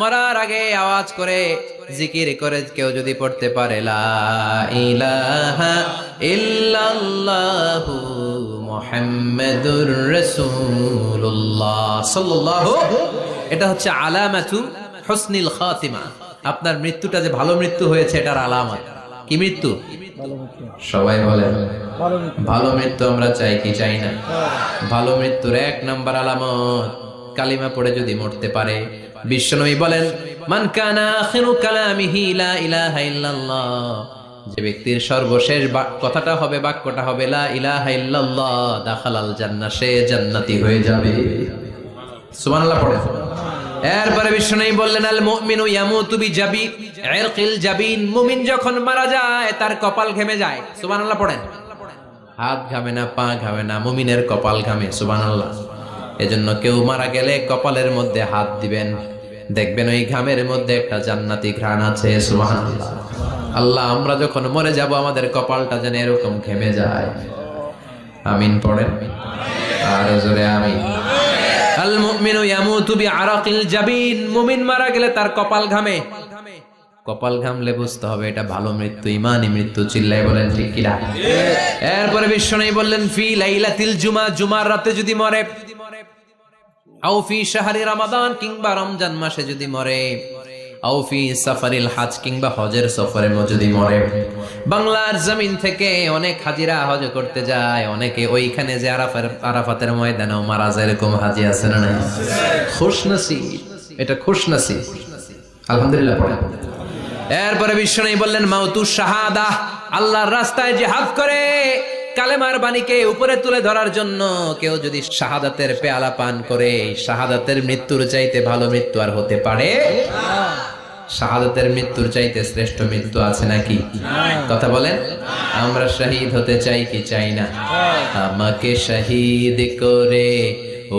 মরার আগে আওয়াজ করে জিকির করে কেউ যদি পড়তে পারে এটা হচ্ছে আলামাতু হুসনিল খাতিমা। আপনার মৃত্যুটা যে ভালো মৃত্যু হয়েছে, এটার আলামত। কি মৃত্যু? সবাই বলে ভালো মৃত্যু আমরা চাই কি চাই না? ভালো মৃত্যুর এক নাম্বার আলামত, কালিমা পড়ে যদি মরতে পারে বিশ্বনবী বলেন, মান কানা আখিরু কালামিহি লা ইলাহা ইল্লাল্লাহ। যে ব্যক্তির সর্বশেষ কথাটা হবে, বাক্যটা হবে, লা ইলাহা ইল্লাল্লাহ, দাখালাল জান্নাহ, সে জান্নাতি হয়ে যাবে। সুবহানাল্লাহ পড়ে। এরপরে বিষ্ণু বললেন, আল মুমিনু ইয়ামুতু বিজাবি ইরকিল জাবিন। মুমিন যখন মারা যায়, তার কপাল ঘেমে যায়। সুবহানাল্লাহ পড়েন। হাত ঘামে না, পা ঘামে না, মুমিনের কপাল ঘামে। সুবহানাল্লাহ। এজন্য কেউ মারা গেলে কপালের মধ্যে হাত দিবেন। দেখবেন ওই ঘামের মধ্যে একটা জান্নাতি ঘ্রাণ আছে আল্লাহ, আমরা যখন মরে যাব, আমাদের কপালটা যেন এরকম ঘেমে যায়। আমিন পড়েন। আর জোরে আমিন। মারা গেলে তার কপাল ঘামে। কপাল ঘামলে বুঝতে হবে এটা ভালো মৃত্যু ইমানি মৃত্যু বলেন এরপরে বললেন, ফি জুমা, জুমার রাতে যদি মরে আও ফি শাহরি রমাদান কিংবা রমজান মাসে যদি মরে, আও ফি সাফারিল হাজ কিংবা হজের সফরে যদি মরে। বাংলার জমিন থেকে অনেক হাজিরা হজ করতে যায়, অনেকে ওইখানে যে আরাফের, আরাফাতের মারা যায়, এরকম হাজি আছে না নাই? খুশনসিব, এটা খুশনসিব। আলহামদুলিল্লাহ এরপরে বিশ্বনবী বললেন, মাউতু শাহাদা, আল্লাহর রাস্তায় জিহাদ করে। কালেমার বাণীকে উপরে তুলে ধরার জন্য কেউ যদি শাহাদাতের পেয়ালা পান করে, শাহাদাতের মৃত্যুর চাইতে ভালো মৃত্যু আর হতে পারে? শাহাদাতের মৃত্যুর চাইতে শ্রেষ্ঠ মৃত্যু আছে নাকি? কথা বলেন, আমরা শহীদ হতে চাই কি চাই না? আমাকে শহীদ করে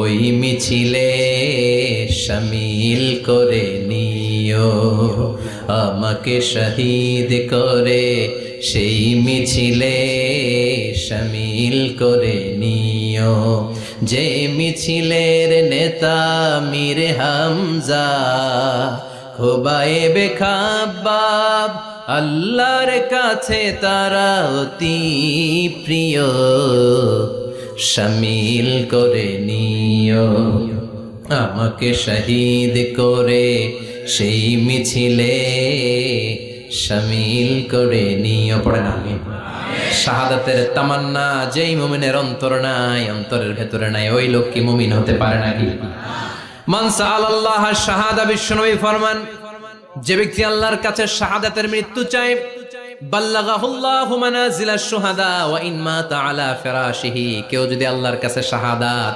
ওই মিছিলে শামিল করে নিও। আমাকে শহীদ করে সেই মিছিলে শামিল করে নিও। যে মিছিলের নেতা মীর হামজা, খোবায়ে বেখাবাব আল্লাহর কাছে তারা অতি প্রিয়। শামিল করে নিও। আমাকে শহীদ করে সেই মিছিলে শামিল করে নিও পড়ে না শাহাদাতের তামান্না, যেই মুমিনের অন্তর নাই, অন্তরের ভেতরে নাই, ওই লোক কি মুমিন হতে পারে নাকি? মানসা আল্লাহ শাহাদা বিশ্বনবী ফরমান, যে ব্যক্তি আল্লাহর কাছে শাহাদাতের মৃত্যু চায় কেউ যদি আল্লাহর কাছে শাহাদাত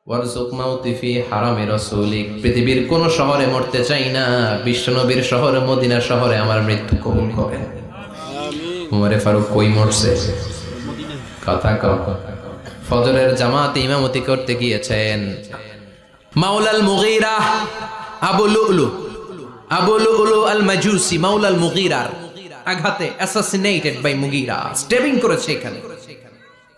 মাউতি ফি হারামে রাসূলিক পৃথিবীর কোন শহরে মরতে চাই না। বিশ্বনবীর শহরে মদিনা শহরে আমার মৃত্যু কবুল করেন উমরে ফারুক কই মরছে? কথা ফজরের জামাতে ইমামতি করতে গিয়েছেন। মাওলাল মুগিরা আবু লুলু। আবু লুলু আল মাজুসি মাওলাল মুগীরার আঘাতে অ্যাসাসিনেটেড বাই মুগীরা। স্টেবিং করেছে এখানে।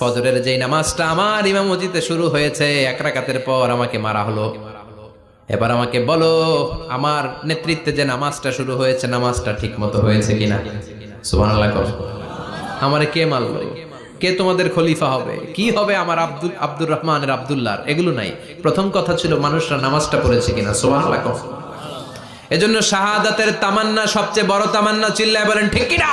ফজরের যেই নামাজটা আমার ইমামতিতে শুরু হয়েছে, এক রাকাতের পর আমাকে মারা হলো। এবার আমাকে বলো, আমার নেতৃত্বে যে নামাজটা শুরু হয়েছে, নামাজটা ঠিক মতো হয়েছে কিনা? কও। আমারে কে মারলো? কে তোমাদের খলিফা হবে? কি হবে আমার আব্দুল, আব্দুর রহমানের আব্দুল্লাহর? এগুলো নাই। প্রথম কথা ছিল, মানুষরা নামাজটা পড়েছে কিনা? কও। এজন্য শাহাদাতের তামান্না, সবচেয়ে বড় তামান্না চিল্লায় বলেন, ঠিক কিনা?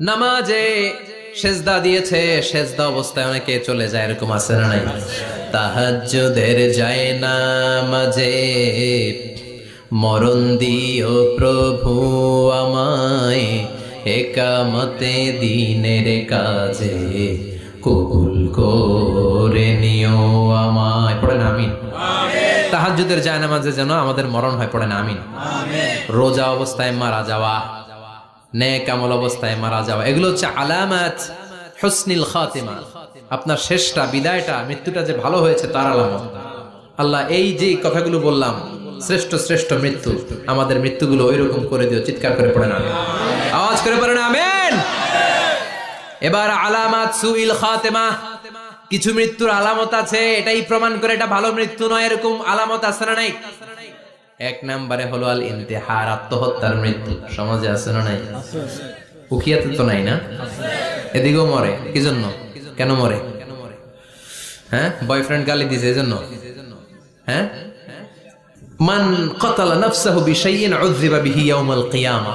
নামাজে সেজদা দিয়েছে সেজদা অবস্থায় অনেকে চলে যায় এরকম আছে না নাই? তাহাজ্জুদের যায় না মাঝে মরণ দিও প্রভু আমায় একামতে দিনের কাজে। কবুল করে নিও আমায়। পড়েন আমিন। তাহাজ্জুদের যায় নামাজে যেন আমাদের মরণ হয় পড়েন আমিন। রোজা অবস্থায় মারা যাওয়া। আমল অবস্থায় মারা যাওয়া। এগুলো হচ্ছে আলামাত হুসনিল খাতিমা। আপনার শেষটা, বিদায়টা, মৃত্যুটা যে ভালো হয়েছে তার আলামত। আল্লাহ এই যে কথাগুলো বললাম, শ্রেষ্ঠ শ্রেষ্ঠ মৃত্যু, আমাদের মৃত্যুগুলো ওইরকম করে দিও, চিৎকার করে পড়ে আমিন আওয়াজ করে পড়ে না, আমেন। এবার আলামাত সুইল খাতেমা। কিছু মৃত্যুর আলামত আছে, এটাই প্রমাণ করে এটা ভালো মৃত্যু নয়, এরকম আলামত আছে না নাই? এক নাম্বারে হলো আল ইন্তেহার আত্মহত্যার মৃত্যু। সমাজে আছে না নাই? উখিয়াতে তো নাই না? এদিকেও মরে কি জন্য কেন মরে? হ্যাঁ? বয়ফ্রেন্ড গালি দিছে এজন্য? হ্যাঁ? মান কতালা নাফসাহু বিশাইইন উযযিবা বিহি ইয়াউমাল কিয়ামা।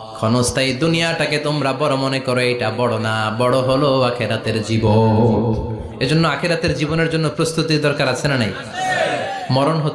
ক্ষণস্থায়ী দুনিয়াটাকে তোমরা বড় মনে করো, এটা বড় না, বড় হলো আখেরাতের জীবন। এজন্য আখেরাতের জীবনের জন্য প্রস্তুতি দরকার আছে না নাই? মরণ